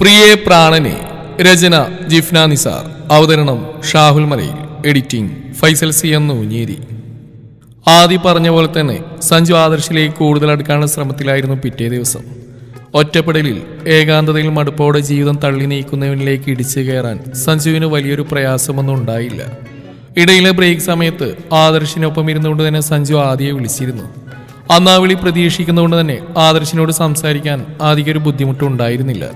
പ്രിയേ പ്രാണനെ രചന ജിഫ്ന നിസാർ. അവതരണം ഷാഹുൽ മലയിൽ. എഡിറ്റിംഗ് ഫൈസൽ സി എന്നു ഞേരി ആദ്യം പറഞ്ഞ പോലെ തന്നെ സഞ്ജു ആദർശിലേക്ക് കൂടുതൽ അടുക്കാനുള്ള ശ്രമത്തിലായിരുന്നു പിറ്റേ ദിവസം. ഒറ്റപ്പെടലിൽ ഏകാന്തതയിൽ മടുപ്പോടെ ജീവിതം തള്ളി നീക്കുന്നവനിലേക്ക് ഇടിച്ചു കയറാൻ സഞ്ജുവിന് വലിയൊരു പ്രയാസമൊന്നും ഉണ്ടായില്ല. ഇടയിലെ ബ്രേക്ക് സമയത്ത് ആദർശിനൊപ്പം ഇരുന്നുകൊണ്ട് തന്നെ സഞ്ജു ആദ്യയെ വിളിച്ചിരുന്നു. അന്നാവിളി പ്രതീക്ഷിക്കുന്നതുകൊണ്ട് തന്നെ ആദർശിനോട് സംസാരിക്കാൻ ആദ്യമൊരു ബുദ്ധിമുട്ടുണ്ടായിരുന്നില്ല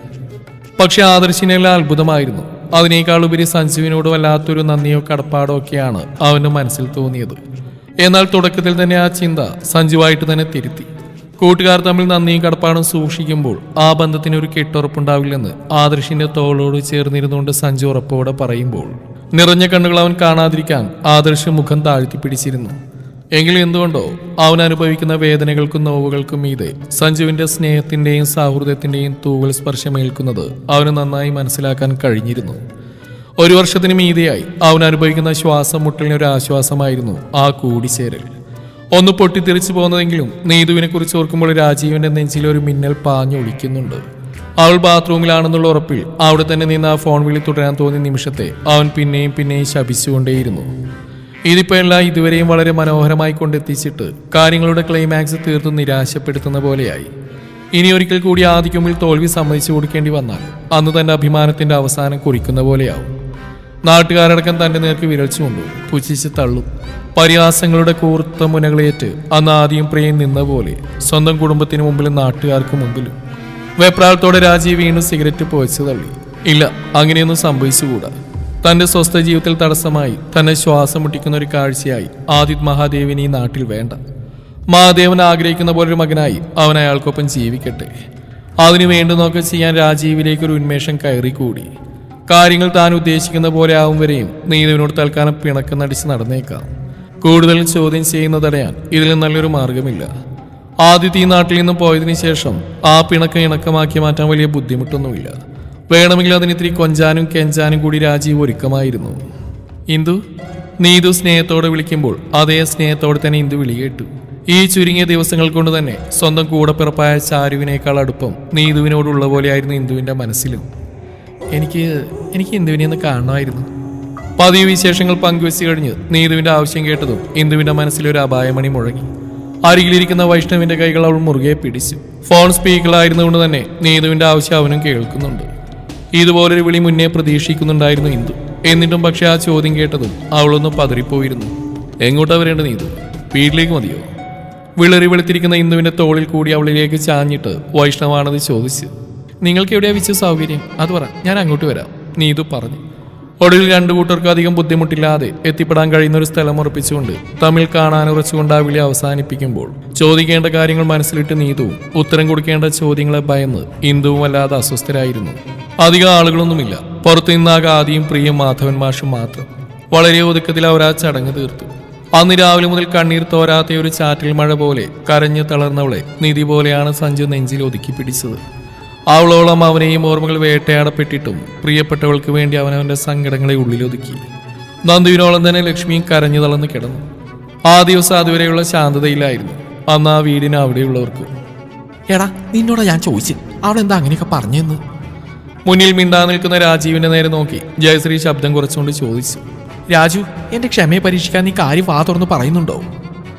പക്ഷെ ആദർശിനെല്ലാം അത്ഭുതമായിരുന്നു. അതിനേക്കാൾ ഉപരി സഞ്ജുവിനോട് വല്ലാത്തൊരു നന്ദിയോ കടപ്പാടോ ഒക്കെയാണ് അവന്റെ മനസ്സിൽ തോന്നിയത്. എന്നാൽ തുടക്കത്തിൽ തന്നെ ആ ചിന്ത സഞ്ജുവായിട്ട് തന്നെ തിരുത്തി. കൂട്ടുകാർ തമ്മിൽ നന്ദിയും കടപ്പാടും സൂക്ഷിക്കുമ്പോൾ ആ ബന്ധത്തിന് ഒരു കെട്ടുറപ്പുണ്ടാവില്ലെന്ന് ആദർശിന്റെ തോളോട് ചേർന്നിരുന്നുകൊണ്ട് സഞ്ജു ഉറപ്പോടെ പറയുമ്പോൾ നിറഞ്ഞ കണ്ണുകൾ അവൻ കാണാതിരിക്കാൻ ആദർശ് മുഖം താഴ്ത്തി പിടിച്ചിരുന്നു. എങ്കിലും എന്തുകൊണ്ടോ അവൻ അനുഭവിക്കുന്ന വേദനകൾക്കും നോവുകൾക്കും മീതെ സഞ്ജുവിന്റെ സ്നേഹത്തിന്റെയും സൗഹൃദത്തിന്റെയും തൂവൽ സ്പർശമേൽക്കുന്നത് അവന് നന്നായി മനസ്സിലാക്കാൻ കഴിഞ്ഞിരുന്നു. ഒരു വർഷത്തിന് മീതെയായി അവൻ അനുഭവിക്കുന്ന ശ്വാസം മുട്ടലിന് ഒരു ആശ്വാസമായിരുന്നു ആ കൂടിച്ചേരൽ. ഒന്ന് പൊട്ടിത്തെറിച്ചു പോകുന്നതെങ്കിലും നീതുവിനെ കുറിച്ച് ഓർക്കുമ്പോൾ രാജീവിന്റെ നെഞ്ചിൽ ഒരു മിന്നൽ പാഞ്ഞു ഒളിക്കുന്നുണ്ട്. അവൾ ബാത്റൂമിലാണെന്നുള്ള ഉറപ്പിൽ അവിടെ തന്നെ നിന്ന് ആ ഫോൺ വിളി തുടരാൻ തോന്നിയ നിമിഷത്തെ അവൻ പിന്നെയും പിന്നെയും ശപിച്ചുകൊണ്ടേയിരുന്നു. ഇതിപ്പോ എല്ലാം ഇതുവരെയും വളരെ മനോഹരമായി കൊണ്ടെത്തിച്ചിട്ട് കാര്യങ്ങളുടെ ക്ലൈമാക്സ് തീർത്തും നിരാശപ്പെടുത്തുന്ന പോലെയായി. ഇനി ഒരിക്കൽ കൂടി ആദിക്കുമ്പിൽ തോൽവി സമ്മതിച്ചു കൊടുക്കേണ്ടി വന്നാൽ അന്ന് തന്റെ അഭിമാനത്തിന്റെ അവസാനം കുറിക്കുന്ന പോലെയാവും. നാട്ടുകാരടക്കം തന്റെ നേർക്ക് വിരൽച്ചു കൊണ്ടു പുച്ഛിച്ച് തള്ളും. പരിഹാസങ്ങളുടെ കൂർത്ത മുനകളേറ്റ് അന്ന് ആദ്യം പ്രിയം നിന്ന പോലെ സ്വന്തം കുടുംബത്തിന് മുമ്പിലും നാട്ടുകാർക്ക് മുമ്പിലും വെപ്രാളത്തോടെ രാജീവ് വീണ്ടും സിഗരറ്റ് പോയച്ചു തള്ളി. ഇല്ല അങ്ങനെയൊന്നും സംഭവിച്ചുകൂടാ. തന്റെ സ്വസ്ഥ ജീവിതത്തിൽ തടസ്സമായി തന്നെ ശ്വാസം മുട്ടിക്കുന്ന ഒരു കാഴ്ചയായി ആദിത് മഹാദേവിന് ഈ നാട്ടിൽ വേണ്ട. മഹാദേവൻ ആഗ്രഹിക്കുന്ന പോലൊരു മകനായി അവൻ അയാൾക്കൊപ്പം ജീവിക്കട്ടെ. അതിനു വേണ്ടുന്നൊക്കെ ചെയ്യാൻ രാജീവിലേക്ക് ഒരു ഉന്മേഷം കയറിക്കൂടി. കാര്യങ്ങൾ താൻ ഉദ്ദേശിക്കുന്ന പോലെ ആവും വരെയും നീതുവിനോട് തൽക്കാലം പിണക്കം നടിച്ച് നടന്നേക്കാം. കൂടുതൽ ചോദ്യം ചെയ്യുന്നത് തടയാൻ ഇതിൽ നല്ലൊരു മാർഗമില്ല. ആദ്യത്തെ ഈ നാട്ടിൽ നിന്നും പോയതിനു ശേഷം ആ പിണക്കം ഇണക്കമാക്കി മാറ്റാൻ വലിയ ബുദ്ധിമുട്ടൊന്നുമില്ല. വേണമെങ്കിൽ അതിന് ഇത്തിരി കൊഞ്ചാനും കെഞ്ചാനും കൂടി രാജീവ് ഒരുക്കമായിരുന്നു. ഇന്ദു നീതു സ്നേഹത്തോടെ വിളിക്കുമ്പോൾ അതേ സ്നേഹത്തോടെ തന്നെ ഇന്ദു വിളി കേട്ടു. ഈ ചുരുങ്ങിയ ദിവസങ്ങൾ കൊണ്ട് തന്നെ സ്വന്തം കൂടപ്പിറപ്പായ ചാരുവിനേക്കാൾ അടുപ്പം നീതുവിനോടുള്ള പോലെയായിരുന്നു ഇന്ദുവിന്റെ മനസ്സിലും. എനിക്ക് എനിക്ക് ഇന്ദുവിനെ ഒന്ന് കാണണമായിരുന്നു. പതിവ് വിശേഷങ്ങൾ പങ്കുവെച്ച് കഴിഞ്ഞ് നീതുവിന്റെ ആവശ്യം കേട്ടതും ഇന്ദുവിന്റെ മനസ്സിലൊരു അപായമണി മുഴങ്ങി. അരികിലിരിക്കുന്ന വൈഷ്ണവിന്റെ കൈകൾ അവൾ മുറുകെ പിടിച്ചു. ഫോൺ സ്പീക്കറായിരുന്നുകൊണ്ട് തന്നെ നീതുവിന്റെ ആവശ്യം അവനും കേൾക്കുന്നുണ്ട്. ഇതുപോലൊരു വിളി മുന്നേ പ്രതീക്ഷിക്കുന്നുണ്ടായിരുന്നു ഇന്ദു. എന്നിട്ടും പക്ഷെ ആ ചോദ്യം കേട്ടതും അവളൊന്ന് പതറിപ്പോയിരുന്നു. എങ്ങോട്ടാ വരേണ്ടത് നീതു? വീട്ടിലേക്ക് മതിയോ? വിളറി വെളുത്തിരിക്കുന്ന ഇന്ദുവിന്റെ തോളിൽ കൂടി അവളിലേക്ക് ചാഞ്ഞിട്ട് വൈഷ്ണവാണത് ചോദിച്ച് നിങ്ങൾക്ക് എവിടെയാ വെച്ച് സൗകര്യം? അത് പറ ഞാൻ അങ്ങോട്ട് വരാം നീതു പറഞ്ഞു. ഒടുവിൽ രണ്ടു കൂട്ടർക്കും അധികം ബുദ്ധിമുട്ടില്ലാതെ എത്തിപ്പെടാൻ കഴിയുന്ന ഒരു സ്ഥലം ഉറപ്പിച്ചുകൊണ്ട് തമ്മിൽ കാണാൻ ഉറച്ചുകൊണ്ട് ആ വിളി അവസാനിപ്പിക്കുമ്പോൾ. ചോദിക്കേണ്ട കാര്യങ്ങൾ മനസ്സിലിട്ട് നീതുവും ഉത്തരം കൊടുക്കേണ്ട ചോദ്യങ്ങളെ ഭയന്ന് ഇന്ദുവും വല്ലാതെ അസ്വസ്ഥരായിരുന്നു. അധികം ആളുകളൊന്നുമില്ല. പുറത്തു നിന്നാകെ ആദ്യം പ്രിയം മാധവൻ മാഷും മാത്രം. വളരെ ഒതുക്കത്തിൽ അവർ ആ ചടങ്ങ് തീർത്തു. അന്ന് രാവിലെ മുതൽ കണ്ണീർ തോരാത്ത ഒരു ചാറ്റൽ മഴ പോലെ കരഞ്ഞു തളർന്നവളെ നിധി പോലെയാണ് സഞ്ജു നെഞ്ചിൽ ഒതുക്കി പിടിച്ചത്. അവളോളം അവനെയും ഓർമ്മകൾ വേട്ടയാടപ്പെട്ടിട്ടും പ്രിയപ്പെട്ടവൾക്ക് വേണ്ടി അവനവന്റെ സങ്കടങ്ങളെ ഉള്ളിലൊതുക്കി. നന്ദുവിനോളം തന്നെ ലക്ഷ്മിയും കരഞ്ഞു തളർന്ന് കിടന്നു. ആ ദിവസം അതുവരെയുള്ള ശാന്തതയിലായിരുന്നു. അന്ന് ആ വീടിന് അവിടെയുള്ളവർക്ക് എടാ നിന്നോടാ ഞാൻ ചോദിച്ചു അവളെന്താ അങ്ങനെയൊക്കെ പറഞ്ഞെന്ന്? മുന്നിൽ മിണ്ടാ നിൽക്കുന്ന രാജീവിന്റെ നേരെ നോക്കി. ജയശ്രീ ശബ്ദം കുറച്ചുകൊണ്ട് ചോദിച്ചു രാജു എന്റെ ക്ഷമയെ പരീക്ഷിക്കാൻ നീ കാര്യം വാ തുറന്ന് പറയുന്നുണ്ടോ?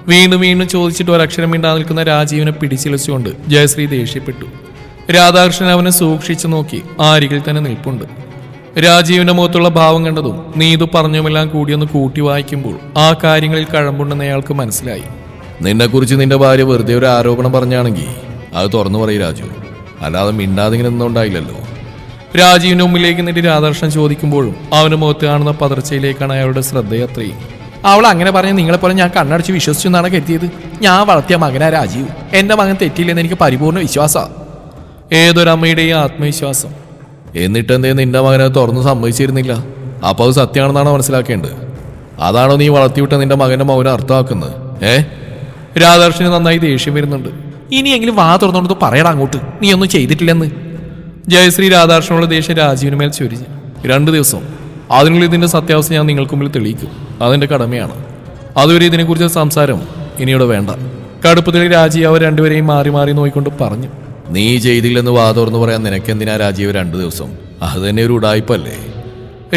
വീണ്ടും വീണ്ടും ചോദിച്ചിട്ട് ഒരക്ഷരം മിണ്ടാ നിൽക്കുന്ന രാജീവിനെ പിടിച്ചിലച്ചുകൊണ്ട് ജയശ്രീ ദേഷ്യപ്പെട്ടു. രാധാകൃഷ്ണൻ അവനെ സൂക്ഷിച്ചു നോക്കി ആരികിൽ തന്നെ നിൽപ്പുണ്ട്. രാജീവിന്റെ മുഖത്തുള്ള ഭാവം കണ്ടതും നീതു പറഞ്ഞുമെല്ലാം കൂടിയൊന്ന് കൂട്ടി വായിക്കുമ്പോൾ ആ കാര്യങ്ങളിൽ കഴമ്പുണ്ടെന്ന് അയാൾക്ക് മനസ്സിലായി. നിന്നെക്കുറിച്ച് നിന്റെ ഭാര്യ വെറുതെ ഒരു ആരോപണം പറഞ്ഞാണെങ്കിൽ അത് തുറന്നു പറയും രാജു. അല്ലാതെ മിണ്ടാതിങ്ങനെ ഒന്നും ഉണ്ടായില്ലല്ലോ രാജീവിന്റെ മുമ്പിലേക്ക് നിന്റെ രാധാകൃഷ്ണൻ ചോദിക്കുമ്പോഴും അവന്റെ മുഖത്ത് കാണുന്ന പതർച്ചയിലേക്കാണ് അയാളുടെ ശ്രദ്ധയത്രയും അവൾ അങ്ങനെ പറഞ്ഞ നിങ്ങളെപ്പോലെ ഞാൻ കണ്ണടച്ച് വിശ്വസിച്ചു എന്നാണ് കരുതിയത്. ഞാൻ വളർത്തിയ മകനാ രാജീവ്. എന്റെ മകൻ തെറ്റില്ലെന്ന് എനിക്ക് പരിപൂർണ വിശ്വാസമാണ് ഏതൊരമ്മയുടെയും ആത്മവിശ്വാസം? എന്നിട്ടെന്തേ നിന്റെ മകനെ തുറന്ന് സമ്മതിച്ചിരുന്നില്ല? അപ്പൊ അത് സത്യമാണെന്നാണ് മനസ്സിലാക്കേണ്ടത്? അതാണോ നീ വളർത്തിവിട്ട നിന്റെ മകന്റെ മൗനം അർത്ഥമാക്കുന്നത്? ഏ? രാധാകൃഷ്ണന് നന്നായി ദേഷ്യം വരുന്നുണ്ട്. ഇനിയെങ്കിലും വാ തുറന്നുകൊണ്ട് പറയടാ അങ്ങോട്ട്. നീ ഒന്നും ചെയ്തിട്ടില്ലെന്ന്. ജയശ്രീ രാധാകൃഷ്ണനുള്ള ദേഷ്യം രാജീവിന് മേൽ ചൊരിഞ്ഞു. രണ്ട് ദിവസം. അതിനുള്ളിൽ ഇതിന്റെ സത്യാവസ്ഥ ഞാൻ നിങ്ങൾക്ക് മുമ്പിൽ തെളിയിക്കും. അതെന്റെ കടമയാണ്. അതുവരെ ഇതിനെക്കുറിച്ച് സംസാരം ഇനിയോടെ വേണ്ട. കടുപ്പത്തിൽ രാജി അവർ രണ്ടുപേരെയും മാറി മാറി നോക്കിക്കൊണ്ട് പറഞ്ഞു. നീ ചെയ്തില്ലെന്ന് വാതോർന്ന് പറയാൻ നിനക്കെന്തിനാ രാജീവ് രണ്ടു ദിവസം? അത് തന്നെ ഒരു ഉടായ്പല്ലേ?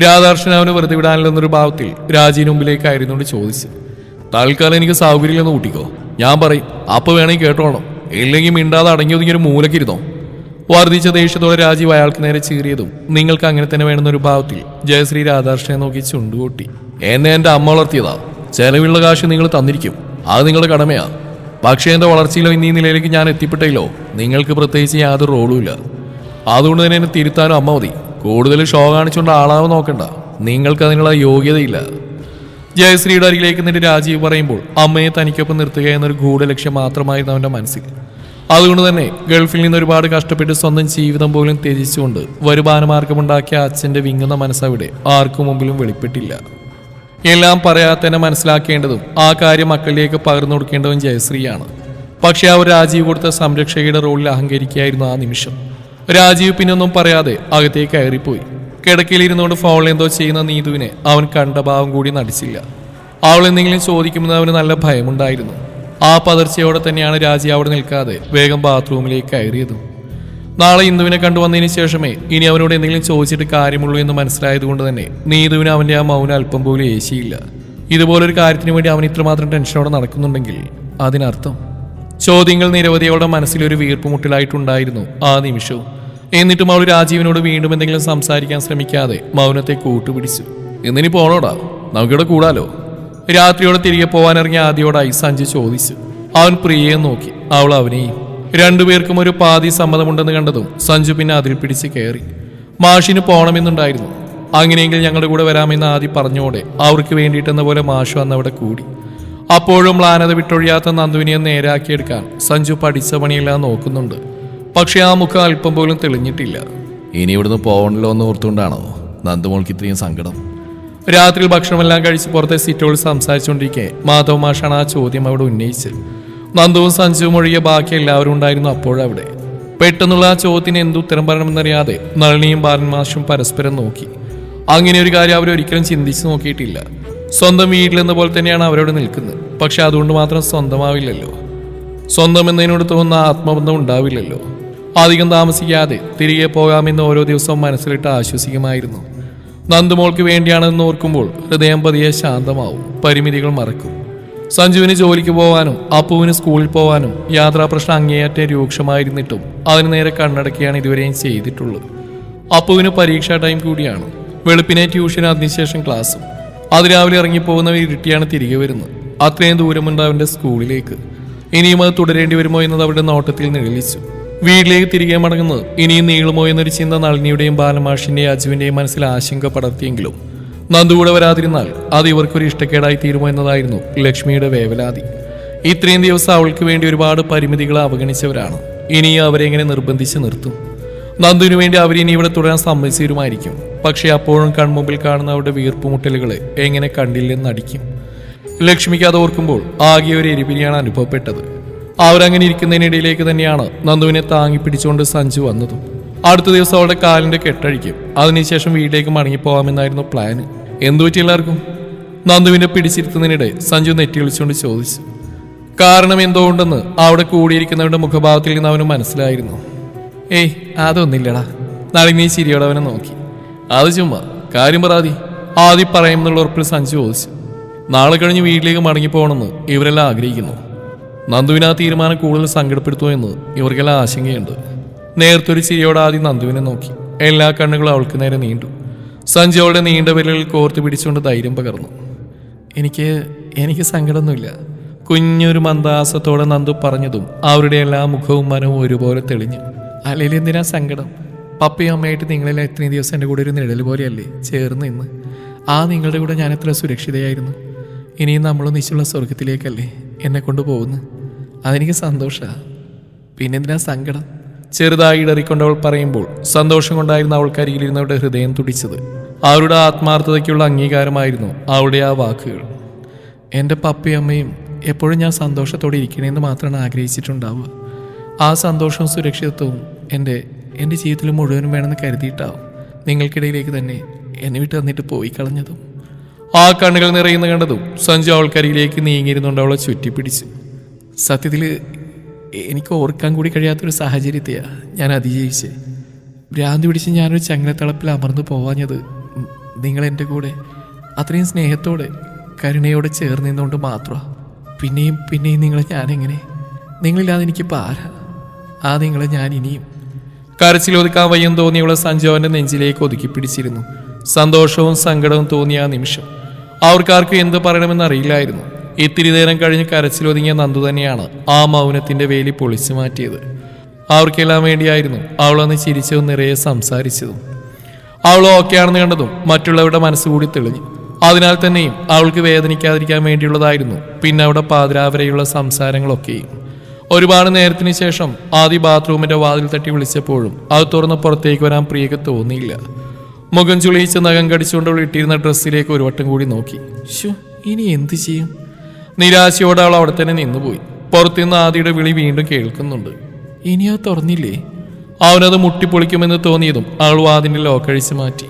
രാധാകൃഷ്ണൻ അവന് വെറുതെ വിടാനില്ലെന്നൊരു ഭാവത്തിൽ രാജീവിന് മുമ്പിലേക്ക് ആയിരുന്നുകൊണ്ട് ചോദിച്ചു തൽക്കാലം എനിക്ക് സൗകര്യമില്ലെന്ന് കൂട്ടിക്കോ. ഞാൻ പറയും അപ്പൊ വേണമെങ്കിൽ കേട്ടോണം. ഇല്ലെങ്കിൽ മിണ്ടാതെ അടങ്ങി ഒതുങ്ങി ഒരു മൂലക്കിരുന്നോ വർദ്ധിച്ച ദേഷ്യത്തോടെ രാജീവ് അയാൾക്ക് നേരെ ചീറിയതും നിങ്ങൾക്ക് അങ്ങനെ തന്നെ വേണമെന്നൊരു ഭാവത്തിൽ ജയശ്രീ രാധാകൃഷ്ണനെ നോക്കി ചുണ്ടുകൂട്ടി. എന്നെ എന്റെ അമ്മ വളർത്തിയതാ. ചെലവുള്ള കാശ് നിങ്ങൾ തന്നിരിക്കും. അത് നിങ്ങളുടെ കടമയാ. പക്ഷേ എന്റെ വളർച്ചയിലോ ഇന്നീ നിലയിലേക്ക് ഞാൻ എത്തിപ്പെട്ടല്ലോ. നിങ്ങൾക്ക് പ്രത്യേകിച്ച് യാതൊരു റോളുമില്ല അതുകൊണ്ട് തന്നെ എന്നെ തിരുത്താനും അമ്മ മതി. കൂടുതൽ ഷോ കാണിച്ചുകൊണ്ട് ആളാവ് നോക്കണ്ട. നിങ്ങൾക്ക് അതിനുള്ള യോഗ്യതയില്ല. ജയശ്രീയുടെ അരികിലേക്ക് നിന്റെ രാജീവ് പറയുമ്പോൾ അമ്മയെ തനിക്കൊപ്പം നിർത്തുക എന്നൊരു ഗൂഢലക്ഷ്യം മാത്രമായിരുന്നു അവന്റെ മനസ്സിൽ. അതുകൊണ്ട് തന്നെ ഗൾഫിൽ നിന്ന് ഒരുപാട് കഷ്ടപ്പെട്ട് സ്വന്തം ജീവിതം പോലും ത്യജിച്ചുകൊണ്ട് വരുമാനമാർഗമുണ്ടാക്കിയ അച്ഛന്റെ വിങ്ങുന്ന മനസ്സവിടെ ആർക്കു മുമ്പിലും വെളിപ്പെട്ടില്ല. എല്ലാം പറയാതെ തന്നെ മനസ്സിലാക്കേണ്ടതും ആ കാര്യം മക്കളിലേക്ക് പകർന്നു കൊടുക്കേണ്ടതും ജയശ്രീയാണ്. പക്ഷേ അവർ രാജീവ് കൊടുത്ത സംരക്ഷകയുടെ റോളിൽ അഹങ്കരിക്കുകയായിരുന്നു ആ നിമിഷം. രാജീവ് പിന്നൊന്നും പറയാതെ അകത്തേക്ക് കയറിപ്പോയി. കിടക്കയിലിരുന്നുകൊണ്ട് ഫോണിൽ എന്തോ ചെയ്യുന്ന നീതുവിനെ അവൻ കണ്ട ഭാവം കൂടി നടിച്ചില്ല. അവൾ എന്തെങ്കിലും ചോദിക്കുമെന്ന് അവന് നല്ല ഭയമുണ്ടായിരുന്നു. ആ പതർച്ചയോടെ തന്നെയാണ് രാജി അവിടെ നിൽക്കാതെ വേഗം ബാത്റൂമിലേക്ക് കയറിയതും. നാളെ ഇന്ദുവിനെ കണ്ടുവന്നതിന് ശേഷമേ ഇനി അവനോട് എന്തെങ്കിലും ചോദിച്ചിട്ട് കാര്യമുള്ളൂ എന്ന് മനസ്സിലായതുകൊണ്ട് തന്നെ നീതുവിന് അവന്റെ ആ മൗനം അല്പം പോലും ഏശിയില്ല. ഇതുപോലൊരു കാര്യത്തിന് വേണ്ടി അവൻ ഇത്രമാത്രം ടെൻഷനോടെ നടക്കുന്നുണ്ടെങ്കിൽ അതിനർത്ഥം? ചോദ്യങ്ങൾ നിരവധി അവളുടെ മനസ്സിലൊരു വീർപ്പുമുട്ടലായിട്ടുണ്ടായിരുന്നു ആ നിമിഷവും. എന്നിട്ടും അവൾ രാജീവിനോട് വീണ്ടും എന്തെങ്കിലും സംസാരിക്കാൻ ശ്രമിക്കാതെ മൗനത്തെ കൂട്ടുപിടിച്ചു. എന്നിനി പോണോടാ? നമുക്കിവിടെ കൂടാലോ? രാത്രിയോടെ തിരികെ പോവാനിറങ്ങിയ ആദ്യയോടായി സഞ്ജു ചോദിച്ചു. അവൻ പ്രിയയെ നോക്കി. അവൾ അവനെയും രണ്ടുപേർക്കും ഒരു പാതി സമ്മതമുണ്ടെന്ന് കണ്ടതും സഞ്ജു പിന്നെ അതിൽ പിടിച്ച് കയറി. മാഷിന് പോകണമെന്നുണ്ടായിരുന്നു അങ്ങനെയെങ്കിൽ ഞങ്ങളുടെ കൂടെ വരാമെന്ന് ആദ്യം പറഞ്ഞോടെ അവർക്ക് വേണ്ടിയിട്ടെന്ന പോലെ മാഷു അന്നവിടെ കൂടി. അപ്പോഴും മ്ലാനത വിട്ടൊഴിയാത്ത നന്ദുവിനെ നേരാക്കിയെടുക്കാൻ സഞ്ജു പഠിച്ച പണിയെല്ലാം നോക്കുന്നുണ്ട്. പക്ഷെ ആ മുഖം അല്പം പോലും തെളിഞ്ഞിട്ടില്ല. ഇനി ഇവിടുന്ന് പോകണല്ലോ എന്ന് ഓർത്തുകൊണ്ടാണോ നന്ദുമോൾക്ക് ഇത്രയും സങ്കടം? രാത്രി ഭക്ഷണമെല്ലാം കഴിച്ച് പുറത്തെ സിറ്റോൾ സംസാരിച്ചുകൊണ്ടിരിക്കെ മാധവ് മാഷാണ് ആ ചോദ്യം അവിടെ ഉന്നയിച്ചത്. നന്ദുവും സഞ്ജുവും ഒഴികെ ബാക്കി എല്ലാവരും ഉണ്ടായിരുന്നു അപ്പോഴവിടെ പെട്ടെന്നുള്ള ആ ചോദ്യത്തിന് എന്തുത്തരം പറയണമെന്നറിയാതെ നളിനിയും ബാലന്മാഷും പരസ്പരം നോക്കി. അങ്ങനെ ഒരു കാര്യം അവരൊരിക്കലും ചിന്തിച്ചു നോക്കിയിട്ടില്ല. സ്വന്തം വീട്ടിലെന്ന പോലെ തന്നെയാണ് അവരോട് നിൽക്കുന്നത്. പക്ഷെ അതുകൊണ്ട് മാത്രം സ്വന്തമാവില്ലല്ലോ. സ്വന്തം എന്നതിനോട് തോന്നുന്ന ആത്മബന്ധം ഉണ്ടാവില്ലല്ലോ. അധികം താമസിക്കാതെ തിരികെ പോകാമെന്ന് ഓരോ ദിവസവും മനസ്സിലിട്ട് ആശ്വസിക്കുമായിരുന്നു. നന്ദുമോൾക്ക് വേണ്ടിയാണെന്ന് ഓർക്കുമ്പോൾ ഹൃദയം പതിയെ ശാന്തമാവും. പരിമിതികൾ മറക്കും. സഞ്ജുവിന് ജോലിക്ക് പോവാനും അപ്പുവിന് സ്കൂളിൽ പോവാനും യാത്രാ പ്രശ്നം അങ്ങേയറ്റം രൂക്ഷമായിരുന്നിട്ടും അതിന് നേരെ കണ്ണടക്കുകയാണ് ഇതുവരെയും ചെയ്തിട്ടുള്ളത്. അപ്പുവിന് പരീക്ഷാ ടൈം കൂടിയാണ്. വെളുപ്പിനെ ട്യൂഷൻ അതിനുശേഷം ക്ലാസ്സും. അതിരാവിലെ ഇറങ്ങിപ്പോകുന്നവർ ഇരുട്ടിയാണ് തിരികെ വരുന്നത്. അത്രയും ദൂരമുണ്ട് അവന്റെ സ്കൂളിലേക്ക്. ഇനിയും അത് തുടരേണ്ടി വരുമോ എന്നത് അവരുടെ നോട്ടത്തിൽ നിഴലിച്ചു. വീട്ടിലേക്ക് തിരികെ മടങ്ങുന്നത് ഇനിയും നീളുമോ എന്നൊരു ചിന്ത നളിനിയുടെയും ബാലമാഷിന്റെയും അജുവിന്റെയും മനസ്സിൽ ആശങ്ക പടർത്തിയെങ്കിലും നന്ദു കൂടെ വരാതിരുന്നാൽ അത് ഇവർക്കൊരു ഇഷ്ടക്കേടായി തീരുമോ എന്നതായിരുന്നു ലക്ഷ്മിയുടെ വേവലാതി. ഇത്രയും ദിവസം അവൾക്ക് വേണ്ടി ഒരുപാട് പരിമിതികൾ അവഗണിച്ചവരാണ്. ഇനി അവരെ എങ്ങനെ നിർബന്ധിച്ച് നിർത്തും. നന്ദുവിനു വേണ്ടി അവരിനി ഇവിടെ തുടരാൻ സമ്മതിച്ചിരുമായിരിക്കും പക്ഷേ അപ്പോഴും കൺമുമ്പിൽ കാണുന്ന അവരുടെ വീർപ്പുമുട്ടലുകളെ എങ്ങനെ കണ്ടില്ലെന്നടിക്കും ലക്ഷ്മിക്ക് അത് ഓർക്കുമ്പോൾ ആകെ ഒരു എരിപിരിയാണ് അനുഭവപ്പെട്ടത്. അവരങ്ങനെ ഇരിക്കുന്നതിനിടയിലേക്ക് തന്നെയാണ് നന്ദുവിനെ താങ്ങി പിടിച്ചുകൊണ്ട് സഞ്ജു വന്നതും. അടുത്ത ദിവസം അവളുടെ കാലിന്റെ കെട്ടഴിക്കും. അതിനുശേഷം വീട്ടിലേക്ക് മടങ്ങിപ്പോകാമെന്നായിരുന്നു പ്ലാന് എന്തു പറ്റി എല്ലാവർക്കും? നന്ദുവിനെ പിടിച്ചിരുത്തുന്നതിനിടെ സഞ്ജു നെറ്റി വിളിച്ചുകൊണ്ട് ചോദിച്ചു. കാരണം എന്തോ ഉണ്ടെന്ന് അവിടെ കൂടിയിരിക്കുന്നവരുടെ മുഖഭാവത്തിൽ നിന്ന് അവന് മനസ്സിലായിരുന്നു. ഏയ് അതൊന്നില്ലടാ നളിനി ചിരിയോടെ അവനെ നോക്കി. അത് ചുമ്മാ. കാര്യം പറാതി ആദ്യം പറയുമെന്നുള്ള ഉറപ്പിൽ സഞ്ജു ചോദിച്ചു. നാളെ കഴിഞ്ഞ് വീട്ടിലേക്ക് മടങ്ങിപ്പോകണമെന്ന് ഇവരെല്ലാം ആഗ്രഹിക്കുന്നു. നന്ദുവിന് ആ തീരുമാനം കൂടുതൽ സങ്കടപ്പെടുത്തുമോ എന്ന് ഇവർക്കെല്ലാം ആശങ്കയുണ്ട്. നേർത്തൊരു ചിരിയോടെ ആദ്യം നന്ദുവിനെ നോക്കി. എല്ലാ കണ്ണുകളും അവൾക്ക് നേരെ നീണ്ടു. സഞ്ജു അവളുടെ നീണ്ട വിരലിൽ കോർത്ത് പിടിച്ചുകൊണ്ട് ധൈര്യം പകർന്നു. എനിക്ക് എനിക്ക് സങ്കടമൊന്നുമില്ല. കുഞ്ഞൊരു മന്ദാസത്തോടെ നന്ദു പറഞ്ഞതും അവരുടെ എല്ലാ മുഖവും മനവും ഒരുപോലെ തെളിഞ്ഞു. അല്ലെങ്കിൽ എന്തിനാ സങ്കടം? പപ്പയും അമ്മയായിട്ട് നിങ്ങളെല്ലാം ഇത്രയും ദിവസം എന്റെ കൂടെ ഒരു നിഴൽ പോലെയല്ലേ ചേർന്ന് ഇന്ന് ആ നിങ്ങളുടെ കൂടെ ഞാൻ എത്ര സുരക്ഷിതയായിരുന്നു. ഇനിയും നമ്മൾ നിശ്ചയുള്ള സ്വർഗത്തിലേക്കല്ലേ എന്നെ കൊണ്ടുപോകുന്നു അതെനിക്ക് സന്തോഷമാണ് പിന്നെന്തിനാ സങ്കടം? ചെറുതായി ഇടറിക്കൊണ്ട് അവൾ പറയുമ്പോൾ സന്തോഷം കൊണ്ടായിരുന്നു അവൾക്കരികിലിരുന്നവരുടെ ഹൃദയം തുടിച്ചത്. അവരുടെ ആത്മാർത്ഥതയ്ക്കുള്ള അംഗീകാരമായിരുന്നു അവളുടെ ആ വാക്കുകൾ. എന്റെ പപ്പയും അമ്മയും എപ്പോഴും ഞാൻ സന്തോഷത്തോടെ ഇരിക്കണമെന്ന് മാത്രമാണ് ആഗ്രഹിച്ചിട്ടുണ്ടാവുക. ആ സന്തോഷവും സുരക്ഷിതത്വവും എന്റെ എന്റെ ജീവിതത്തിൽ മുഴുവനും വേണമെന്ന് കരുതിയിട്ടാവും നിങ്ങൾക്കിടയിലേക്ക് തന്നെ എന്നെ വിട്ട് തന്നിട്ട് പോയി കളഞ്ഞതും. ആ കണ്ണുകൾ നിറയുന്ന കണ്ടതും സഞ്ജു അവൾക്കരികിലേക്ക് നീങ്ങിയിരുന്നുകൊണ്ട് അവളെ ചുറ്റിപ്പിടിച്ച്. സത്യത്തിൽ എനിക്ക് ഓർക്കാൻ കൂടി കഴിയാത്തൊരു സാഹചര്യത്തെയാണ് ഞാൻ അതിജീവിച്ച് ഭ്രാന്തി പിടിച്ച് ഞാനൊരു ചങ്ങലത്തളപ്പിൽ അമർന്നു പോവാഞ്ഞത് നിങ്ങൾ എന്റെ കൂടെ അത്രയും സ്നേഹത്തോടെ കരുണയോടെ ചേർന്ന് നിന്നുകൊണ്ട് മാത്രമാണ് പിന്നെയും പിന്നെയും നിങ്ങളെ ഞാനെങ്ങനെ? നിങ്ങളില്ലാതെ എനിക്കിപ്പോൾ ആരാ? ആ നിങ്ങളെ ഞാൻ ഇനിയും. കരച്ചിലൊതുക്കാൻ വയ്യം തോന്നിയുള്ള സഞ്ജോവന്റെ നെഞ്ചിലേക്ക് ഒതുക്കി പിടിച്ചിരുന്നു. സന്തോഷവും സങ്കടവും തോന്നിയ ആ നിമിഷം. അവർക്കാർക്കും എന്ത് പറയണമെന്ന് അറിയില്ലായിരുന്നു. ഇത്തിരി നേരം കഴിഞ്ഞ് കരച്ചിലൊതുങ്ങിയ നന്ദു തന്നെയാണ് ആ മൗനത്തിന്റെ വേലി പൊളിച്ചു മാറ്റിയത്. അവർക്കെല്ലാം വേണ്ടിയായിരുന്നു അവളന്ന് ചിരിച്ചതും നിറയെ സംസാരിച്ചതും. അവൾ ഓക്കെയാണെന്ന് കണ്ടതും മറ്റുള്ളവരുടെ മനസ്സുകൂടി തെളിഞ്ഞു. അതിനാൽ തന്നെയും അവൾക്ക് വേദനിക്കാതിരിക്കാൻ വേണ്ടിയുള്ളതായിരുന്നു പിന്നെ അവിടെ പാതിരാവരെയുള്ള സംസാരങ്ങളൊക്കെയും. ഒരുപാട് നേരത്തിന് ശേഷം ആദ്യ ബാത്റൂമിന്റെ വാതിൽ തട്ടി വിളിച്ചപ്പോഴും അത് തുറന്ന് പുറത്തേക്ക് വരാൻ പ്രിയക്ക് തോന്നിയില്ല. മുഖം ചുളിയിച്ച് നഖം കടിച്ചുകൊണ്ട് അവൾ ഇട്ടിരുന്ന ഡ്രസ്സിലേക്ക് ഒരു വട്ടം കൂടി നോക്കി. ഷു ഇനി എന്ത് ചെയ്യും? നിരാശയോടെ അവൾ അവിടെ തന്നെ നിന്നുപോയി. പുറത്തുനിന്ന് ആദിയുടെ വിളി വീണ്ടും കേൾക്കുന്നുണ്ട്. ഇനിയോ തുറന്നില്ലേ? അവനത് മുട്ടിപ്പൊളിക്കുമെന്ന് തോന്നിയതും അവൾ വാതിന്റെ ലോക്കഴിച്ച് മാറ്റി.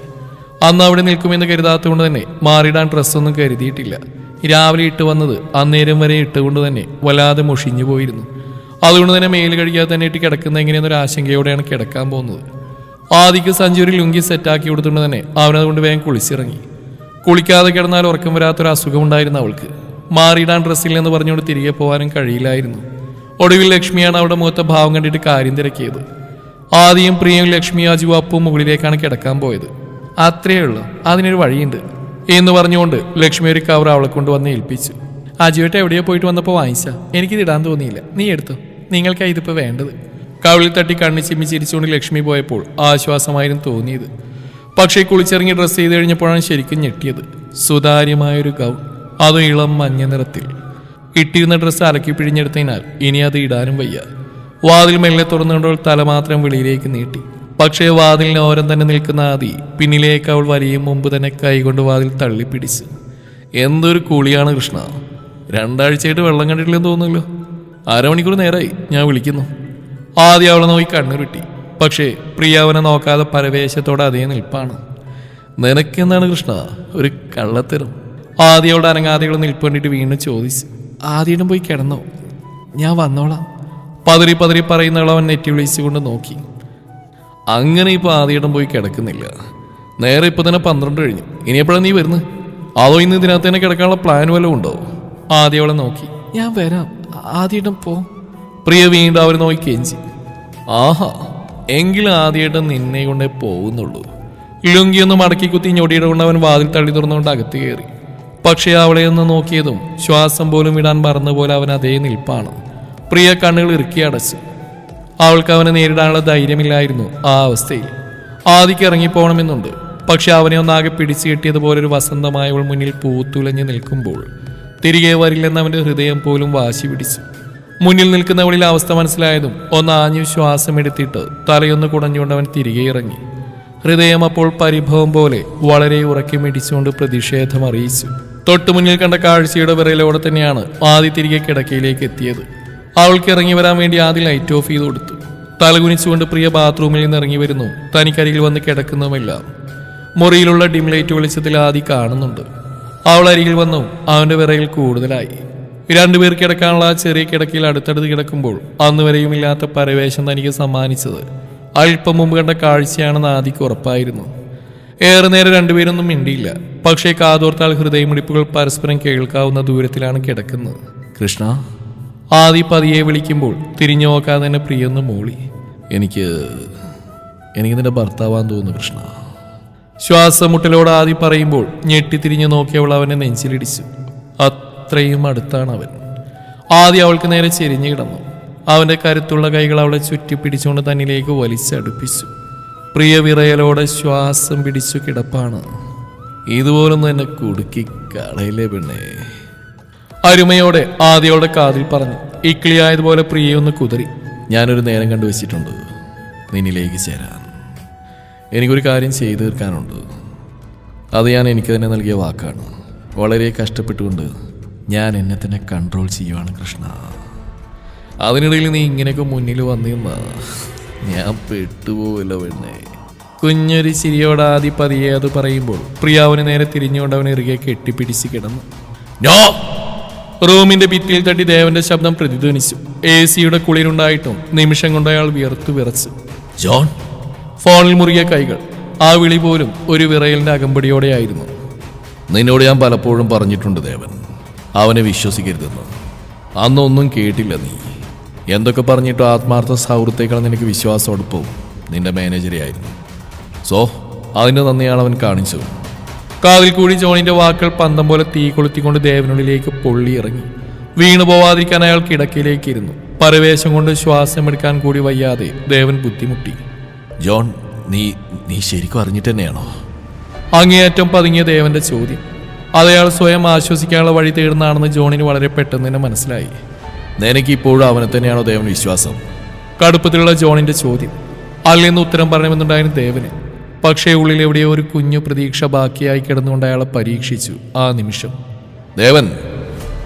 അന്ന് അവിടെ നിൽക്കുമെന്ന് കരുതാത്തതുകൊണ്ട് തന്നെ മാറിയിടാൻ ഡ്രസ്സൊന്നും കരുതിയിട്ടില്ല. രാവിലെ ഇട്ട് വന്നത് അന്നേരം വരെ ഇട്ടുകൊണ്ട് തന്നെ വല്ലാതെ മുഷിഞ്ഞു പോയിരുന്നു. അതുകൊണ്ട് തന്നെ മേൽ കഴിക്കാതെ തന്നെ ഇട്ട് കിടക്കുന്ന എങ്ങനെയെന്നൊരു ആശങ്കയോടെയാണ് കിടക്കാൻ പോകുന്നത്. ആദിക്ക് സഞ്ചൂരി ലുങ്കി സെറ്റാക്കി കൊടുത്തുകൊണ്ട് തന്നെ അവനതുകൊണ്ട് വേഗം കുളിച്ചിറങ്ങി. കുളിക്കാതെ കിടന്നാൽ ഉറക്കം വരാത്തൊരു അസുഖമുണ്ടായിരുന്നു അവൾക്ക്. മാറിയിടാൻ ഡ്രസ്സില്ലെന്ന് പറഞ്ഞുകൊണ്ട് തിരികെ പോകാനും കഴിയില്ലായിരുന്നു. ഒടുവിൽ ലക്ഷ്മിയാണ് അവിടെ മുഖത്തെ ഭാവം കണ്ടിട്ട് കാര്യം തിരക്കിയത്. ആദ്യം പ്രിയം ലക്ഷ്മി അജു അപ്പും മുകളിലേക്കാണ് കിടക്കാൻ പോയത്. അത്രയേ ഉള്ളൂ. അതിനൊരു വഴിയുണ്ട് എന്ന് പറഞ്ഞുകൊണ്ട് ലക്ഷ്മി ഒരു കവർ അവളെ കൊണ്ട് വന്ന് ഏൽപ്പിച്ചു. അജുവേട്ട എവിടെയോ പോയിട്ട് വന്നപ്പോൾ വാങ്ങിച്ച. എനിക്കിത് ഇടാൻ തോന്നിയില്ല. നീ എടുത്തു. നിങ്ങൾക്കായി ഇതിപ്പോൾ വേണ്ടത്. കവിളിൽ തട്ടി കണ്ണി ചിമ്മി ചിരിച്ചുകൊണ്ട് ലക്ഷ്മി പോയപ്പോൾ ആശ്വാസമായിരുന്നു തോന്നിയത്. പക്ഷേ കുളിച്ചിറങ്ങി ഡ്രസ്സ് ചെയ്ത് കഴിഞ്ഞപ്പോഴാണ് ശരിക്കും ഞെട്ടിയത്. സുതാര്യമായൊരു ഗൗൺ. അതും ഇളം മഞ്ഞ നിറത്തിൽ. ഇട്ടിരുന്ന ഡ്രസ്സ് അലക്കി പിഴിഞ്ഞെടുത്തതിനാൽ ഇനി അത് ഇടാനും വയ്യ. വാതിൽ മെല്ലെ തുറന്നുകൊണ്ടവൾ തല മാത്രം വെളിയിലേക്ക് നീട്ടി. പക്ഷേ വാതിലിന് ഓരം തന്നെ നിൽക്കുന്ന ആദി പിന്നിലേക്ക് അവൾ വലിയ മുമ്പ് തന്നെ കൈകൊണ്ട് വാതിൽ തള്ളിപ്പിടിച്ചു. എന്തൊരു കുളിയാണ് കൃഷ്ണ. രണ്ടാഴ്ചയായിട്ട് വെള്ളം കണ്ടിട്ടില്ലെന്ന് തോന്നുന്നല്ലോ. അരമണിക്കൂർ നേരായി. ഞാൻ വിളിക്കുന്നു. ആദ്യം അവളെ നോക്കി കണ്ണുരുട്ടി. പക്ഷേ പ്രിയാവനെ നോക്കാതെ പരവേശത്തോടെ അതേ നിൽപ്പാണ്. നിനക്കെന്താണ് കൃഷ്ണ? ഒരു കള്ളത്തരം. ആദ്യം അവളുടെ അനങ്ങാതെയുള്ള നിൽപ്പ് കണ്ടിട്ട് വീണ്ടും ചോദിച്ചു ആദ്യം പോയി കിടന്നോ? ഞാൻ വന്നോളാം. പതിരി പതിരി പറയുന്നവൾ അവൻ നെറ്റി വിളിച്ചുകൊണ്ട് നോക്കി. അങ്ങനെ ഇപ്പൊ ആദ്യയിടം പോയി കിടക്കുന്നില്ല. നേരെ ഇപ്പൊ തന്നെ പന്ത്രണ്ട് കഴിഞ്ഞു. ഇനി എപ്പോഴാണ് നീ വരുന്നത് അതോ ഇന്ന് ഇതിനകത്ത് തന്നെ കിടക്കാനുള്ള പ്ലാൻ വല്ലതും ഉണ്ടോ? ആദ്യം അവളെ നോക്കി. ഞാൻ വരാം. ആദ്യം പോ. പ്രിയ വീണ്ടും അവർ നോക്കി കെഞ്ചി. ആഹാ എങ്കിലും ആദ്യമായിട്ട് നിന്നെ കൊണ്ടേ പോകുന്നുള്ളൂ ലുങ്കി ഒന്ന് മടക്കി കുത്തി ഞൊടിയുടെ കൊണ്ട് അവൻ വാതിൽ തള്ളി തുറന്നുകൊണ്ട് അകത്ത് കയറി. പക്ഷേ അവളെ ഒന്ന് നോക്കിയതും ശ്വാസം പോലും വിടാൻ മറന്നുപോലെ അവൻ അതേ നിൽപ്പാണ്. പ്രിയ കണ്ണുകൾ ഇറുക്കി അടച്ചു. അവൾക്ക് അവനെ നേരിടാനുള്ള ധൈര്യമില്ലായിരുന്നു ആ അവസ്ഥയിൽ. ആദിക്ക് ഇറങ്ങിപ്പോകണമെന്നുണ്ട് പക്ഷെ അവനെ ഒന്നാകെ പിടിച്ചു കെട്ടിയതുപോലെ ഒരു വസന്തമായവൾ മുന്നിൽ പൂത്തുലഞ്ഞു നിൽക്കുമ്പോൾ തിരികെ വരില്ലെന്ന് അവന്റെ ഹൃദയം പോലും വാശി പിടിച്ചു. മുന്നിൽ നിൽക്കുന്നവളിൽ അവസ്ഥ മനസ്സിലായതും ഒന്ന് ആഞ്ഞു ശ്വാസം എടുത്തിട്ട് തലയൊന്ന് കുടഞ്ഞുകൊണ്ട് അവൻ തിരികെ ഇറങ്ങി. ഹൃദയം അപ്പോൾ പരിഭവം പോലെ വളരെ ഉറക്കി മിടിച്ചുകൊണ്ട് പ്രതിഷേധം അറിയിച്ചു. തൊട്ടു മുന്നിൽ കണ്ട കാഴ്ചയുടെ വിറയിലോടെ തന്നെയാണ് ആദ്യ തിരികെ കിടക്കയിലേക്ക് എത്തിയത്. അവൾക്ക് ഇറങ്ങി വരാൻ വേണ്ടി ആദ്യം ലൈറ്റ് ഓഫ് ചെയ്ത് കൊടുത്തു. തലകുനിച്ചുകൊണ്ട് പ്രിയ ബാത്റൂമിൽ നിന്ന് ഇറങ്ങി വരുന്നു. തനിക്കരികിൽ വന്ന് കിടക്കുന്നതുമില്ല മുറിയിലുള്ള ഡിം ലൈറ്റ് വെളിച്ചത്തിൽ ആദി കാണുന്നുണ്ട്. അവൾ അരികിൽ വന്നു. അവന്റെ വിറയിൽ കൂടുതലായി. രണ്ടുപേർ കിടക്കാനുള്ള ആ ചെറിയ കിടക്കയിൽ അടുത്തടുത്ത് കിടക്കുമ്പോൾ അന്നുവരെയും ഇല്ലാത്ത പരവേശം തനിക്ക് സമ്മാനിച്ചത് അല്പം മുമ്പ് കണ്ട കാഴ്ചയാണെന്ന് ആദിക്ക് ഉറപ്പായിരുന്നു. ഏറെ നേരം രണ്ടുപേരൊന്നും മിണ്ടിയില്ല. പക്ഷേ കാതോർത്താൽ ഹൃദയമിടിപ്പുകൾ പരസ്പരം കേൾക്കാവുന്ന ദൂരത്തിലാണ് കിടക്കുന്നത്. കൃഷ്ണ? ആദി പതിയെ വിളിക്കുമ്പോൾ തിരിഞ്ഞു നോക്കാതെ തന്നെ പ്രിയൊന്ന് മൂളി. എനിക്ക് എനിക്ക് നിന്റെ ഭർത്താവാൻ തോന്നുന്നു കൃഷ്ണ. ശ്വാസമുട്ടലോട് ആദി പറയുമ്പോൾ ഞെട്ടിത്തിരിഞ്ഞു നോക്കിയവൾ അവനെ നെഞ്ചിലിടിച്ചു. അത്രയും അടുത്താണ് അവൻ ആദ്യം അവൾക്ക് നേരെ ചെരിഞ്ഞു കിടന്നു. അവന്റെ കരുത്തുള്ള കൈകൾ അവളെ ചുറ്റിപ്പിടിച്ചുകൊണ്ട് തന്നിലേക്ക് വലിച്ചടുപ്പിച്ചു. പ്രിയ വിറയലോടെ ശ്വാസം പിടിച്ചു കിടപ്പാണ്. ഇതുപോലൊന്നും എന്നെ കുടുക്കി കളയില്ലേ പെണ്ണേ. അരുമയോടെ ആദ്യയോടെ കാതിൽ പറഞ്ഞു ഇക്കിളിയായതുപോലെ പ്രിയൊന്ന് കുതിരി ഞാനൊരു നേരം കണ്ടു വെച്ചിട്ടുണ്ട്. നിന്നിലേക്ക് ചേരാൻ. എനിക്കൊരു കാര്യം ചെയ്തു തീർക്കാനുണ്ട്. അത് ഞാൻ എനിക്ക് തന്നെ നൽകിയ വാക്കാണ്. വളരെ കഷ്ടപ്പെട്ടുകൊണ്ട് ഞാൻ എന്നെ തന്നെ കൺട്രോൾ ചെയ്യുവാണ് കൃഷ്ണ. അതിനിടയിൽ നീ ഇങ്ങനെയൊക്കെ മുന്നിൽ വന്നിരുന്ന ഞാൻ പെട്ടുപോവില്ല പെണ്ണെ. കുഞ്ഞൊരു ചിരിയോട് പതിയെ അത് പറയുമ്പോൾ പ്രിയാവിന് നേരെ തിരിഞ്ഞുകൊണ്ട് അവനെ ഇറുകെ കെട്ടിപ്പിടിച്ച് കിടന്നു. നോ! റൂമിന്റെ ഭിത്തിയിൽ തട്ടി ദേവന്റെ ശബ്ദം പ്രതിധ്വനിച്ചു. എ സിയുടെ കുളിരുണ്ടായിട്ടും നിമിഷം കൊണ്ട് അയാൾ വിയർത്തു വിറച്ചു. ജോൺ! ഫോണിൽ മുറിയ കൈകൾ. ആ വിളി പോലും ഒരു വിറയലിന്റെ അകമ്പടിയോടെയായിരുന്നു. നിന്നോട് ഞാൻ പലപ്പോഴും പറഞ്ഞിട്ടുണ്ട് ദേവൻ. അവനെ വിശ്വസിക്കരുതെന്ന്. അന്നൊന്നും കേട്ടില്ല നീ. എന്തൊക്കെ പറഞ്ഞിട്ടോ ആത്മാർത്ഥ സൗഹൃദത്തേക്കാൾ നിനക്ക് വിശ്വാസം എടുപ്പോ നിന്റെ മാനേജറെ ആയിരുന്നു. സോ അതിന്റെ നന്ദിയാണ് അവൻ കാണിച്ചത്. കാതിൽ കൂടി ജോണിന്റെ വാക്കുകൾ പന്തം പോലെ തീ കൊളുത്തിക്കൊണ്ട് ദേവനുള്ളിലേക്ക് പൊള്ളി ഇറങ്ങി. വീണു പോവാതിരിക്കാൻ അയാൾ കിടക്കയിലേക്ക് ഇരുന്നു പരവേശം കൊണ്ട് ശ്വാസമെടുക്കാൻ കൂടി വയ്യാതെ ദേവൻ ബുദ്ധിമുട്ടി. ജോൺ നീ നീ ശരിക്കും അറിഞ്ഞിട്ട് തന്നെയാണോ? അങ്ങേയറ്റം പതുങ്ങിയ ദേവന്റെ ചോദ്യം. അതയാൾ സ്വയം ആശ്വസിക്കാനുള്ള വഴി തേടുന്നതാണെന്ന് ജോണിന് വളരെ പെട്ടെന്ന് തന്നെ മനസ്സിലായി. നിനക്ക് ഇപ്പോഴും അവനെ തന്നെയാണോ ദേവൻ വിശ്വാസം? കടുപ്പത്തിലുള്ള ജോണിന്റെ ചോദ്യം. അല്ലെന്ന് ഉത്തരം പറയണമെന്നുണ്ടായിരുന്നു ദേവന്. പക്ഷേ ഉള്ളിൽ എവിടെയോ ഒരു കുഞ്ഞു പ്രതീക്ഷ ബാക്കിയായി കിടന്നുകൊണ്ട് അയാളെ പരീക്ഷിച്ചു ആ നിമിഷം. ദേവൻ.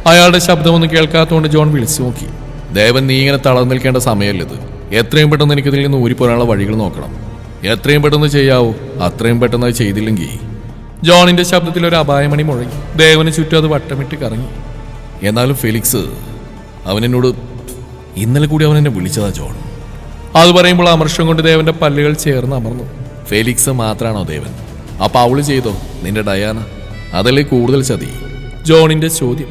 അയാളുടെ ശബ്ദമൊന്നും കേൾക്കാത്തതുകൊണ്ട് ജോൺ വിളിച്ചു നോക്കി. ദേവൻ നീ ഇങ്ങനെ തളർന്നു നിൽക്കേണ്ട സമയമല്ലത് എത്രയും പെട്ടെന്ന് എനിക്ക് ഇതിൽ നിന്ന് ഊരിപ്പോരാനുള്ള വഴികൾ നോക്കണം. എത്രയും പെട്ടെന്ന് ചെയ്യാവോ അത്രയും പെട്ടെന്ന് അത് ചെയ്തില്ലെങ്കിൽ. ജോണിന്റെ ശബ്ദത്തിൽ ഒരു അപായമണി മുഴങ്ങി. ദേവന് ചുറ്റും അത് വട്ടമിട്ട് കറങ്ങി. എന്നാലും ഫെലിക്സ് അവൻ എന്നോട് ഇന്നലെ കൂടി അവൻ എന്നെ വിളിച്ചതാ ജോൺ. അത് പറയുമ്പോൾ അമർഷം കൊണ്ട് ദേവന്റെ പല്ലുകൾ ചേർന്ന് അമർന്നു. ഫെലിക്സ് മാത്രാണോ ദേവൻ? അപ്പൊ അവൾ ചെയ്തോ? നിന്റെ ഡയാന? അതല്ലേ കൂടുതൽ ചതി? ജോണിന്റെ ചോദ്യം.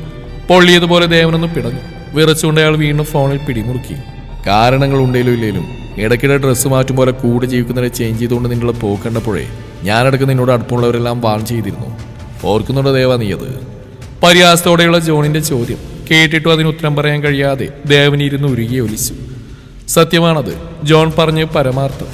പൊള്ളിയതുപോലെ ദേവനൊന്ന് പിടഞ്ഞു. വിറച്ചുകൊണ്ട് അയാൾ വീണ്ടും ഫോണിൽ പിടിമുറുക്കി. കാരണങ്ങൾ ഉണ്ടെങ്കിലും ഇല്ലെങ്കിലും ഇടയ്ക്കിടെ ഡ്രസ്സ് മാറ്റും പോലെ കൂടെ ജീവിക്കുന്നവരെ ചേഞ്ച് ചെയ്തുകൊണ്ട് നിന്നുള്ള പോക്കണ്ടപ്പോഴേ ഞാനടക്കം നിന്നോട് അടുപ്പമുള്ളവരെല്ലാം വാൺ ചെയ്തിരുന്നു. ഓർക്കുന്നുണ്ടോ ദേവ നീയത് പരിഹാസത്തോടെയുള്ള ജോണിന്റെ ചോദ്യം. കേട്ടിട്ടും അതിന് ഉത്തരം പറയാൻ കഴിയാതെ ദേവനിരുന്ന് ഉരുകി ഒലിച്ചു. സത്യമാണത് ജോൺ പറഞ്ഞ് പരമാർത്ഥം.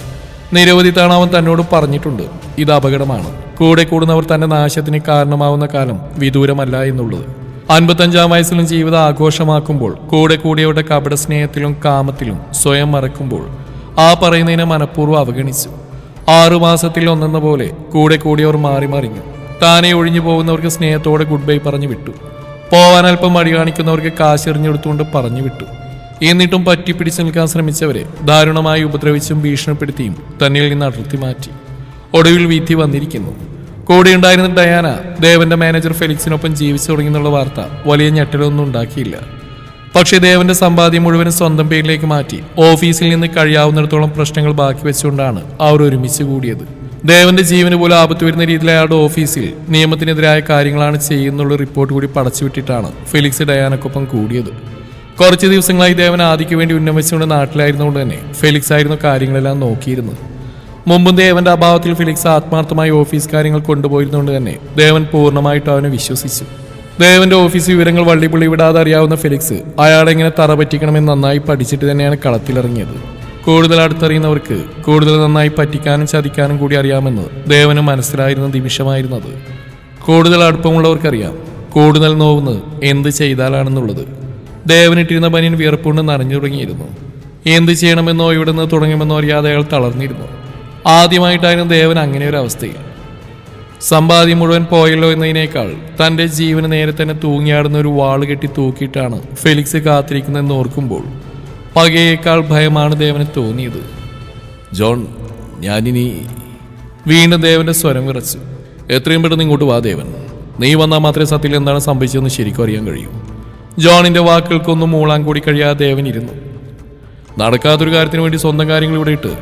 നിരവധി തവണ അവൻ തന്നോട് പറഞ്ഞിട്ടുണ്ട് ഇത് അപകടമാണ്. കൂടെ കൂടുന്നവർ തന്റെ നാശത്തിന് കാരണമാവുന്ന കാലം വിദൂരമല്ല എന്നുള്ളത്. അൻപത്തഞ്ചാം വയസ്സിലും ജീവിതം ആഘോഷമാക്കുമ്പോൾ കൂടെ കൂടിയവരുടെ കപട സ്നേഹത്തിലും കാമത്തിലും സ്വയം മറക്കുമ്പോൾ ആ പറയുന്നതിനെ മനഃപൂർവം അവഗണിച്ചു. ആറുമാസത്തിൽ ഒന്നെന്ന പോലെ കൂടെ കൂടിയവർ മാറി മറിഞ്ഞു. താനെ ഒഴിഞ്ഞു പോകുന്നവർക്ക് സ്നേഹത്തോടെ ഗുഡ് ബൈ പറഞ്ഞു വിട്ടു. പോവാൻ അല്പം മടി കാണിക്കുന്നവർക്ക് കാശെറിഞ്ഞെടുത്തുകൊണ്ട് പറഞ്ഞു വിട്ടു. എന്നിട്ടും പറ്റി പിടിച്ചു നിൽക്കാൻ ശ്രമിച്ചവരെ ദാരുണമായി ഉപദ്രവിച്ചും ഭീഷണിപ്പെടുത്തിയും തന്നിൽ നിന്ന് അടർത്തി മാറ്റി. ഒടുവിൽ വിധി വന്നിരിക്കുന്നു. കൂടെയുണ്ടായിരുന്ന ഡയാന ദേവന്റെ മാനേജർ ഫെലിക്സിനൊപ്പം ജീവിച്ചു തുടങ്ങിയെന്നുള്ള വാർത്ത വലിയ ഞെട്ടലൊന്നും ഉണ്ടാക്കിയില്ല. പക്ഷേ ദേവന്റെ സമ്പാദ്യം മുഴുവനും സ്വന്തം പേരിലേക്ക് മാറ്റി ഓഫീസിൽ നിന്ന് കഴിയാവുന്നിടത്തോളം പ്രശ്നങ്ങൾ ബാക്കി വെച്ചുകൊണ്ടാണ് അവർ ഒരുമിച്ച് കൂടിയത്. ദേവന്റെ ജീവന് പോലും ആപത്ത് വരുന്ന രീതിയിൽ അയാളുടെ ഓഫീസിൽ നിയമത്തിനെതിരായ കാര്യങ്ങളാണ് ചെയ്യുന്നുള്ള റിപ്പോർട്ട് കൂടി പടച്ചുവിട്ടിട്ടാണ് ഫെലിക്സ് ഡയാനക്കൊപ്പം കൂടിയത്. കുറച്ച് ദിവസങ്ങളായി ദേവൻ ആദിക്ക് വേണ്ടി ഉന്നമിച്ചുകൊണ്ട് നാട്ടിലായിരുന്നുകൊണ്ട് തന്നെ ഫെലിക്സ് ആയിരുന്നു കാര്യങ്ങളെല്ലാം നോക്കിയിരുന്നത്. മുമ്പും ദേവന്റെ അഭാവത്തിൽ ഫിലിക്സ് ആത്മാർത്ഥമായി ഓഫീസ് കാര്യങ്ങൾ കൊണ്ടുപോയിരുന്നുകൊണ്ട് തന്നെ ദേവൻ പൂർണമായിട്ട് അവനെ വിശ്വസിച്ചു. ദേവന്റെ ഓഫീസ് വിവരങ്ങൾ വള്ളിപ്പുള്ളി വിടാതെ അറിയാവുന്ന ഫിലിക്സ് അയാളെങ്ങനെ തറ പറ്റിക്കണമെന്ന് നന്നായി പഠിച്ചിട്ട് തന്നെയാണ് കളത്തിലിറങ്ങിയത്. കൂടുതൽ അടുത്തറിയുന്നവർക്ക് കൂടുതൽ നന്നായി പറ്റിക്കാനും ചതിക്കാനും കൂടി അറിയാമെന്ന് ദേവന് മനസ്സിലായിരുന്ന നിമിഷമായിരുന്നത്. കൂടുതൽ അടുപ്പമുള്ളവർക്കറിയാം കൂടുതൽ നോവുന്നത് എന്ത് ചെയ്താലാണെന്നുള്ളത്. ദേവനിട്ടിരുന്ന പനിയൻ വിയർപ്പുകൊണ്ട് നനഞ്ഞു തുടങ്ങിയിരുന്നു എന്ത് ചെയ്യണമെന്നോ ഇവിടെ നിന്ന് തുടങ്ങുമെന്നോ അറിയാതെ അയാൾ തളർന്നിരുന്നു. ആദ്യമായിട്ടായിരുന്നു ദേവൻ അങ്ങനെ ഒരു അവസ്ഥയിൽ. സമ്പാദ്യം മുഴുവൻ പോയല്ലോ എന്നതിനേക്കാൾ തന്റെ ജീവന് നേരെ തന്നെ തൂങ്ങിയാടുന്ന ഒരു വാൾ കെട്ടി തൂക്കിയിട്ടാണ് ഫെലിക്സ് കാത്തിരിക്കുന്നതെന്ന് ഓർക്കുമ്പോൾ പകയേക്കാൾ ഭയമാണ് ദേവന് തോന്നിയത്. ജോൺ ഞാനിനി വീണ്ടും ദേവന്റെ സ്വരം വിറച്ചു. എത്രയും പെട്ടെന്ന് ഇങ്ങോട്ട് വാ ദേവൻ. നീ വന്നാൽ മാത്രമേ സത്യത്തിൽ എന്താണ് സംഭവിച്ചതെന്ന് ശരിക്കും അറിയാൻ കഴിയൂ. ജോണിന്റെ വാക്കുകൾക്കൊന്നും മൂളാൻ കൂടി കഴിയാതെ ദേവൻ ഇരുന്നു. നടക്കാത്തൊരു കാര്യത്തിന് വേണ്ടി സ്വന്തം കാര്യങ്ങൾ ഇവിടെ ഇട്ട്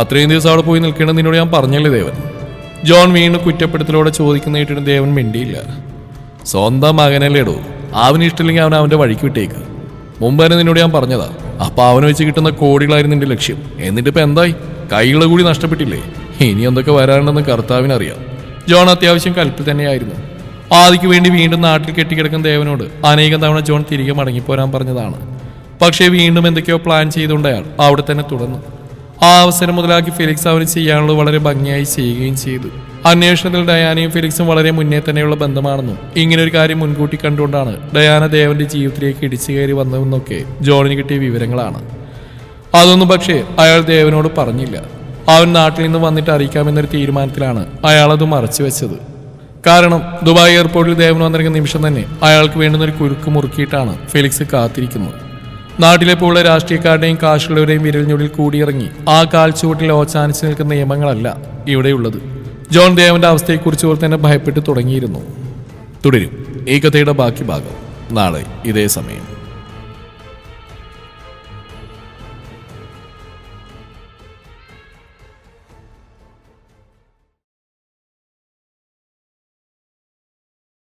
അത്രയും ദിവസം അവിടെ പോയി നിൽക്കണം നിന്നോട് ഞാൻ പറഞ്ഞല്ലേ ദേവൻ? ജോൺ വീണ്ടും കുറ്റപ്പെടുത്തലോടെ ചോദിക്കുന്ന കേട്ടിട്ട് ദേവൻ മിണ്ടിയില്ല. സ്വന്തം മകനല്ലേടോ അവന് ഇഷ്ടമില്ലെങ്കിൽ അവൻ അവന്റെ വഴിക്ക് വിട്ടേക്ക്. മുമ്പ് തന്നെ നിന്നോട് ഞാൻ പറഞ്ഞതാ. അപ്പൊ അവന് വെച്ച് കിട്ടുന്ന കോടികളായിരുന്നു എന്റെ ലക്ഷ്യം. എന്നിട്ട് ഇപ്പൊ എന്തായി? കൈകളെ കൂടി നഷ്ടപ്പെട്ടില്ലേ? ഇനി എന്തൊക്കെ വരാനുണ്ടെന്ന് കർത്താവിനറിയാം. ജോൺ അത്യാവശ്യം കൽപ്പിൽ തന്നെയായിരുന്നു. ആദിക്ക് വേണ്ടി വീണ്ടും നാട്ടിൽ കെട്ടിക്കിടക്കുന്ന ദേവനോട് അനേകം തവണ ജോൺ തിരികെ മടങ്ങിപ്പോരാൻ പറഞ്ഞതാണ്. പക്ഷേ വീണ്ടും എന്തൊക്കെയോ പ്ലാൻ ചെയ്തുകൊണ്ട് അയാൾ അവിടെ തന്നെ തുടർന്നു. ആ അവസരം മുതലാക്കി ഫിലിക്സ് അവന് ചെയ്യാനുള്ളത് വളരെ ഭംഗിയായി ചെയ്യുകയും ചെയ്തു. അന്വേഷണത്തിൽ ഡയാനയും ഫിലിക്സും വളരെ മുന്നേ തന്നെയുള്ള ബന്ധമാണെന്നും ഇങ്ങനെ ഒരു കാര്യം മുൻകൂട്ടി കണ്ടുകൊണ്ടാണ് ഡയാന ദേവന്റെ ജീവിതത്തിലേക്ക് ഇടിച്ചു കയറി വന്നതെന്നൊക്കെ ജോണിന് കിട്ടിയ വിവരങ്ങളാണ്. അതൊന്നും പക്ഷേ അയാൾ ദേവനോട് പറഞ്ഞില്ല. അവൻ നാട്ടിൽ നിന്ന് വന്നിട്ട് അറിയിക്കാമെന്നൊരു തീരുമാനത്തിലാണ് അയാൾ അത് മറച്ചു വെച്ചത്. കാരണം ദുബായ് എയർപോർട്ടിൽ ദേവൻ വന്നിരിക്കുന്ന നിമിഷം തന്നെ അയാൾക്ക് വേണ്ടുന്ന ഒരു കുരുക്ക് മുറുക്കിയിട്ടാണ് ഫിലിക്സ് കാത്തിരിക്കുന്നത്. നാട്ടിലെ പോലുള്ള രാഷ്ട്രീയക്കാരുടെയും കാശുള്ളവരെയും വിരലിനുള്ളിൽ കൂടിയിറങ്ങി ആ കാൽച്ചുവട്ടിൽ ഓച്ചാനിച്ച് നിൽക്കുന്ന നിയമങ്ങളല്ല ഇവിടെയുള്ളത്. ജോൺ ദേവന്റെ അവസ്ഥയെക്കുറിച്ച് ഓർത്ത് തന്നെ ഭയപ്പെട്ട് തുടങ്ങിയിരുന്നു. തുടരും. ഈ കഥയുടെ ബാക്കി ഭാഗം. നാളെ ഇതേ സമയം.